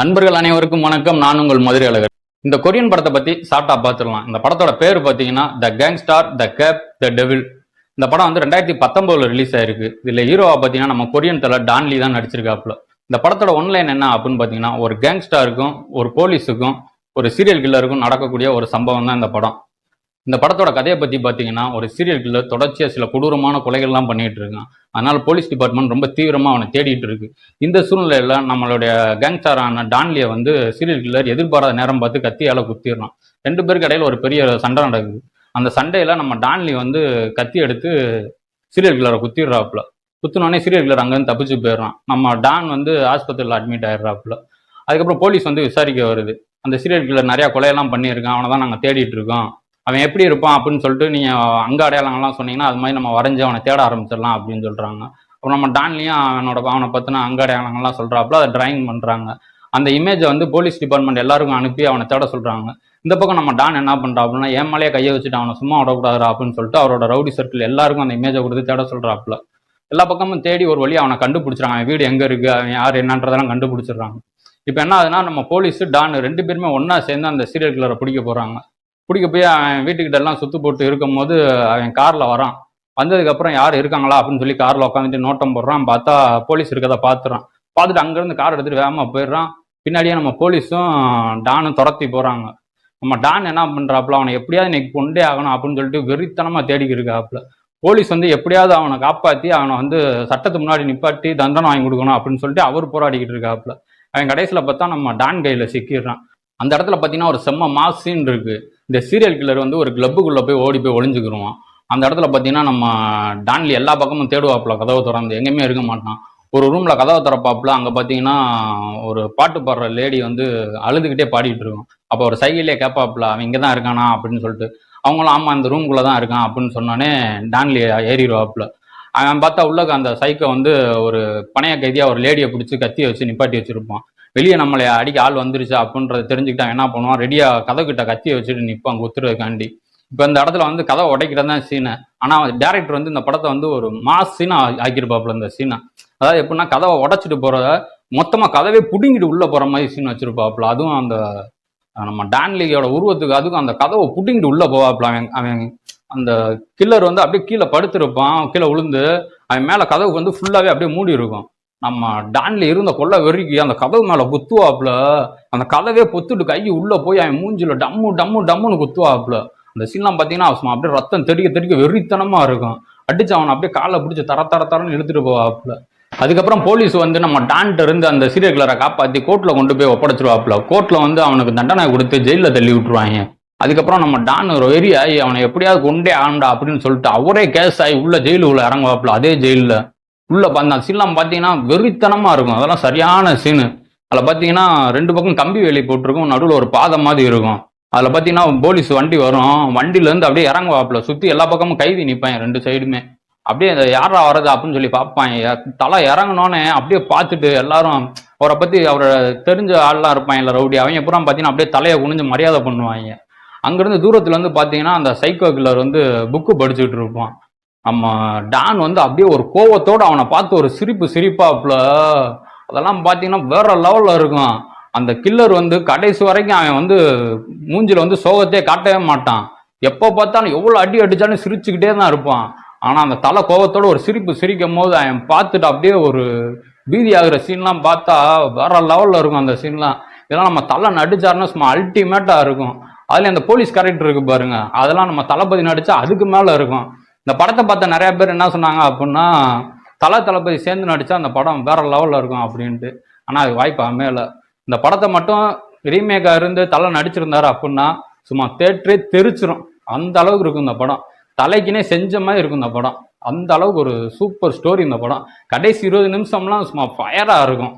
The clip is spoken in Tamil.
நண்பர்கள் அனைவருக்கும் வணக்கம். நான் உங்கள் மதுரை அழகர். இந்த கொரியன் படத்தை பத்தி சாப்பிட்டா பார்த்துடலாம். இந்த படத்தோட பேர் பார்த்தீங்கன்னா the gangster the cop the devil இந்த படம் வந்து ரெண்டாயிரத்தி பத்தொன்பதுல ரிலீஸ் ஆயிருக்கு. இதுல ஹீரோவா பார்த்தீங்கன்னா நம்ம கொரியன் தலை டான்லி தான் நடிச்சிருக்காப்புல. இந்த படத்தோட ஒன்லைன் என்ன அப்படின்னு பார்த்தீங்கன்னா ஒரு கேங்ஸ்டாருக்கும் ஒரு போலீஸுக்கும் ஒரு சீரியல் கில்லருக்கும் நடக்கக்கூடிய ஒரு சம்பவம் தான் இந்த படம். இந்த படத்தோட கதையை பற்றி பார்த்தீங்கன்னா ஒரு சீரியல் கில்லர் தொடர்ச்சியாக சில கொடூரமான கொலைகள்லாம் பண்ணிகிட்டு இருக்கான். அதனால் போலீஸ் டிபார்ட்மெண்ட் ரொம்ப தீவிரமாக அவனை தேடிட்டு இருக்கு. இந்த சூழ்நிலையில் நம்மளுடைய கேங்ஸ்டாரான டான்லியை வந்து சீரியல் கில்லர் எதிர்பாராத நேரம் பார்த்து கத்தியால் குத்திடுறான். ரெண்டு பேருக்கு இடையில ஒரு பெரிய சண்டை நடக்குது. அந்த சண்டையில் நம்ம டான்லி வந்து கத்தி எடுத்து சீரியல் கில்லரை குத்திடுறாப்புல. குத்தினோடனே சீரியல் கில்லர் அங்கேருந்து தப்பிச்சு போயிடுறான். நம்ம டான் வந்து ஆஸ்பத்திரியில் அட்மிட் ஆயிடுறாப்புல. அதுக்கப்புறம் போலீஸ் வந்து விசாரிக்க வருது. அந்த சீரியல் கில்லர் நிறையா கொலையெல்லாம் பண்ணியிருக்கான். அவனை தான் நாங்கள் தேடிட்டு இருக்கோம். அவன் எப்படி இருப்பான் அப்படின்னு சொல்லிட்டு நீங்கள் அங்கே அடையாளங்கள்லாம் சொன்னீங்கன்னா அது மாதிரி நம்ம வரைஞ்சி அவனை தேட ஆரம்பிச்சிடலாம் அப்படின்னு சொல்கிறாங்க அப்புறம் நம்ம டான்லையும் அவனோட அவனை பற்றின அங்க அடையாளங்கள்லாம் சொல்கிறாப்புல அதை டிராயிங் பண்ணுறாங்க அந்த இமேஜை வந்து போலீஸ் டிபார்ட்மெண்ட் எல்லாருக்கும் அனுப்பி அவனை தேட சொல்கிறாங்க இந்த பக்கம் நம்ம டான் என்ன பண்ணுறா அப்படின்னா மேலேயே கையை வச்சுட்டு அவனை சும்மா விடக்கூடாதுடா அப்படின்னு சொல்லிட்டு அவரோட ரவுடி சர்க்கிள் எல்லாருக்கும் அந்த இமேஜை கொடுத்து தேட சொல்கிறாப்புல எல்லா பக்கமும் தேடி ஒரு வழி அவனை கண்டுபிடிச்சிறாங்க அவன் வீடு எங்கே இருக்குது அவன் யார்? என்னன்றதெல்லாம் கண்டுபிடிச்சிடுறாங்க. இப்போ என்ன ஆகுதுன்னா நம்ம போலீஸ் டான் ரெண்டு பேருமே ஒன்றா சேர்ந்து அந்த சீரியல் கில்லரை பிடிக்க போகிறாங்க பிடிக்க போய் அவன் வீட்டுக்கிட்ட எல்லாம் சுத்து போட்டு இருக்கும்போது அவன் காரில் வரான். வந்ததுக்கப்புறம் யார் இருக்காங்களா அப்படின்னு சொல்லி காரில் உட்காந்துட்டு நோட்டம் போடுறான். பார்த்தா போலீஸ் இருக்கதை பார்த்துறான் பார்த்துட்டு அங்கேருந்து கார் எடுத்துகிட்டு வேகமாக போயிடுறான். பின்னாடியே நம்ம போலீஸும் டானும் துரத்தி போகிறாங்க நம்ம டான் என்ன பண்ணுறாப்புல அவனை எப்படியாவது இன்னைக்கு கொண்டே ஆகணும் அப்படின்னு சொல்லிட்டு வெறித்தனமாக தேடிக்கிட்டு இருக்காப்புல. போலீஸ் வந்து எப்படியாவது அவனை காப்பாற்றி அவனை வந்து சட்டத்துக்கு முன்னாடி நிப்பாட்டி தண்டனை வாங்கி கொடுக்கணும் அப்படின்னு சொல்லிட்டு அவர் போராடிக்கிட்டு இருக்காப்புல. அவன் கடைசியில் பார்த்தா நம்ம டான் கையில் சிக்கிடுறான். அந்த இடத்துல பார்த்தீங்கன்னா ஒரு செம்ம மாஸ் சீன் இந்த சீரியல் கில்லர் வந்து ஒரு கிளப்புக்குள்ளே போய் ஓடி போய் ஒளிஞ்சுக்கிருவான். அந்த இடத்துல பார்த்தீங்கன்னா நம்ம டான்லி எல்லா பக்கமும் தேடுவாப்புல கதவை திறந்து எங்கேயுமே இருக்க மாட்டான். ஒரு ரூமில் கதவை திறப்பாப்புல அங்கே பார்த்தீங்கன்னா ஒரு பாட்டு பாடுற லேடி வந்து அழுதுகிட்டே பாடிட்டு இருக்கும் அப்போ ஒரு சைக்கிளே கேட்பாப்புல அவன் இங்கே தான் இருக்கானா? அப்படின்னு சொல்லிட்டு. அவங்களும் ஆமாம் இந்த ரூம்குள்ளே தான் இருக்கான் அப்படின்னு சொன்னோடனே டான்லி ஏறிடுவாப்புல. அவன் பார்த்தா உள்ளக்க அந்த சைக்கை வந்து ஒரு பணைய கைதியாக ஒரு லேடியை பிடிச்சி கத்தி வச்சு நிப்பாட்டி வச்சுருப்பான். வெளியே நம்மளை அடிக்க ஆள் வந்துருச்சு அப்படின்றத தெரிஞ்சுக்கிட்டு என்ன பண்ணுவான்? ரெடியாக கதவுக்கிட்ட கத்தியை வச்சுட்டு நிற்பான் குத்துறதுக்காண்டி. இப்போ இந்த இடத்துல வந்து கதை உடைக்கிறது தான் சீனை. ஆனால் டேரக்டர் வந்து இந்த படத்தை வந்து ஒரு மாஸ் சீனாக ஆக்கியிருப்பாப்புல இந்த சீனை. அதாவது எப்படின்னா கதவை உடைச்சிட்டு போகிறத மொத்தமாக கதவே பிடுங்கிட்டு உள்ளே போகிற மாதிரி சீன் வச்சிருப்பாப்புல. அதுவும் அந்த நம்ம டான்லியோட உருவத்துக்கு அதுக்கும் அந்த கதவை பிடுங்கிட்டு உள்ளே போவாப்புல அவன் அவன் அந்த கில்லர் வந்து அப்படியே கீழே படுத்திருப்பான். கீழே விழுந்து அவன் மேலே கதவுக்கு வந்து ஃபுல்லாகவே அப்படியே மூடி இருக்கும் நம்ம டான்ல இருந்த கொள்ள வெறிக்கு அந்த கதவு மேலே குத்துவாப்புல. அந்த கதவே பொத்துட்டு கை உள்ளே போய் அவன் மூஞ்சில டம்மு டம்மு டம்முன்னு குத்துவாப்புல. அந்த சீன்லாம் பார்த்தீங்கன்னா சும்மா அப்படியே ரத்தம் தெடிக்க தெடிக்க வெறித்தனமாக இருக்கும். அடிச்சு அவனை அப்படியே காலை பிடிச்சி தர தர தரன்னு இழுத்துட்டு போவாப்புல. அதுக்கப்புறம் போலீஸ் வந்து நம்ம டான்ட்ட இருந்து அந்த சீரியல் கிளரை காப்பாற்றி கோர்ட்டில் கொண்டு போய் ஒப்படைச்சிருவாப்புல. கோர்ட்டில் வந்து அவனுக்கு தண்டனை கொடுத்து ஜெயிலில் தள்ளி விட்டுருவாங்க. அதுக்கப்புறம் நம்ம டான் ஒரு வெறி ஆகி அவனை எப்படியாவது கொண்டே ஆண்டா அப்படின்னு சொல்லிட்டு அவரே கேஸ் ஆகி உள்ள ஜெயிலுக்குள்ள இறங்குவாப்புல அதே ஜெயிலில் உள்ளே அந்த சீன்லாம் பார்த்தீங்கன்னா வெறித்தனமாக இருக்கும். அதெல்லாம் சரியான சீனு அதில் பார்த்தீங்கன்னா ரெண்டு பக்கம் கம்பி வேலி போட்டிருக்கும். நடுவில் ஒரு பாதை மாதிரி இருக்கும். அதில் பார்த்தீங்கன்னா போலீஸ் வண்டி வரும். வண்டியிலேருந்து அப்படியே இறங்குவாப்புல. சுற்றி எல்லா பக்கமும் கைதி நிற்பாங்க ரெண்டு சைடுமே அப்படியே அந்த யாரா வர்றது அப்படின்னு சொல்லி பார்ப்பாங்க தலை இறங்கினோன்னே அப்படியே பார்த்துட்டு எல்லாரும் அவரை பற்றி அவரை தெரிஞ்ச ஆள்லாம் இருப்பான். இல்லை ரவுடி. அவங்க பூரா பார்த்தீங்கன்னா அப்படியே தலையை குனிஞ்சு மரியாதை பண்ணுவாங்க. அங்கேருந்து தூரத்தில் வந்து பார்த்தீங்கன்னா அந்த சைக்கோ கில்லர் வந்து புக்கு படிச்சுட்டு இருப்பான். நம்ம டான் வந்து அப்படியே ஒரு கோவத்தோடு அவனை பார்த்து ஒரு சிரிப்பு சிரிப்பாப்புல. அதெல்லாம் பார்த்தீங்கன்னா வேற லெவலில் இருக்கும். அந்த கில்லர் வந்து கடைசி வரைக்கும் அவன் வந்து மூஞ்சில் வந்து சோகத்தையே காட்டவே மாட்டான். எப்போ பார்த்தாலும் எவ்வளோ அடி அடிச்சாலும் சிரிச்சுக்கிட்டே தான் இருப்பான். ஆனால் அந்த தலை கோவத்தோட ஒரு சிரிப்பு சிரிக்கும் போது அவன் பார்த்துட்டு அப்படியே ஒரு பீதி ஆகிற சீன்லாம் பார்த்தா வேற லெவலில் இருக்கும் அந்த சீன்லாம் இதெல்லாம் நம்ம தலை நடிச்சாருன்னா சும்மா அல்டிமேட்டாக இருக்கும். அதில் அந்த போலீஸ் கேரக்டர் இருக்கு பாருங்க. அதெல்லாம் நம்ம தளபதி நடித்தா அதுக்கு மேலே இருக்கும். இந்த படத்தை பார்த்த நிறைய பேர் என்ன சொன்னாங்க அப்படின்னா தலை தளபதி சேர்ந்து நடித்தா அந்த படம் வேற லெவலில் இருக்கும் அப்படின்ட்டு. ஆனால் அது வாய்ப்பு அமையலை. இந்த படத்தை மட்டும் ரீமேக்காக இருந்து தலை நடிச்சிருந்தாரு அப்படின்னா சும்மா தேட்டரே தெரிச்சிரும். அந்த அளவுக்கு இருக்கும் இந்த படம். தலைக்குனே செஞ்ச மாதிரி இருக்கும் இந்த படம். அந்த அளவுக்கு ஒரு சூப்பர் ஸ்டோரி இந்த படம். கடைசி இருபது நிமிஷம்லாம் சும்மா ஃபயராக இருக்கும்.